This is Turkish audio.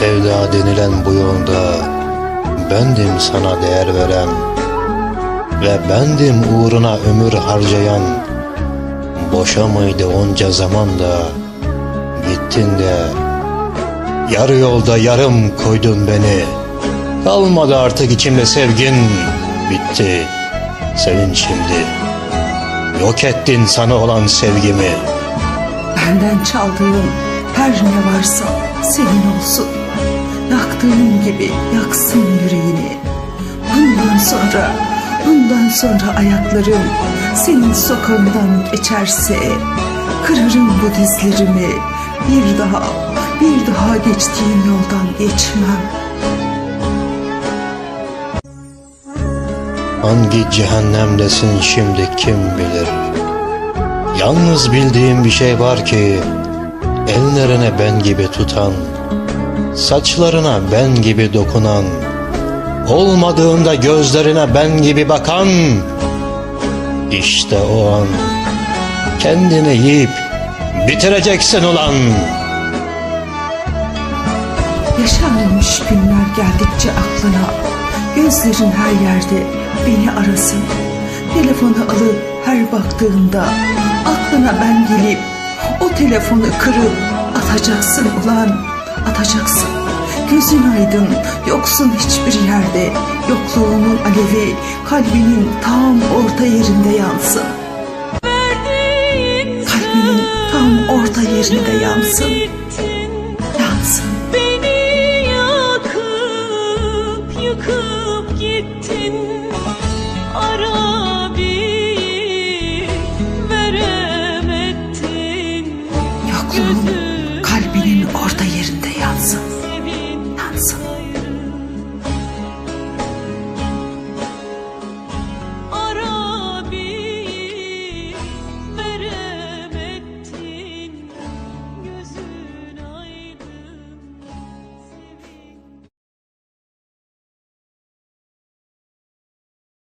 Sevda denilen bu yolda bendim sana değer veren ve bendim uğruna ömür harcayan. Boşa mıydı onca zaman da gittin de yarı yolda yarım koydun beni. Kalmadı artık içimde sevgin bitti. Sevin şimdi. Yok ettin sana olan sevgimi. Benden çaldığın her ne varsa senin olsun. Yaktığın gibi yaksın yüreğini. Bundan sonra, bundan sonra ayaklarım senin sokağından geçerse kırarım bu dizlerimi. Bir daha, bir daha geçtiğin yoldan geçmem. Hangi cehennemdesin şimdi kim bilir? Yalnız bildiğim bir şey var ki ellerine ben gibi tutan, saçlarına ben gibi dokunan, olmadığında gözlerine ben gibi bakan. İşte o an kendini yiyip bitireceksin ulan. Yaşanmamış günler geldikçe aklına Gözlerin her yerde beni arasın Telefonu alıp her baktığında Aklına ben gelip o telefonu kırıp Atacaksın ulan atacaksın. Gözün aydın yoksun hiçbir yerde. Yokluğunun alevi kalbinin tam orta yerinde yansın. Kalbinin tam orta yerinde yansın. Yansın. Beni yakıp yıkıp gittin. Arabiyi veremedin Yokluğun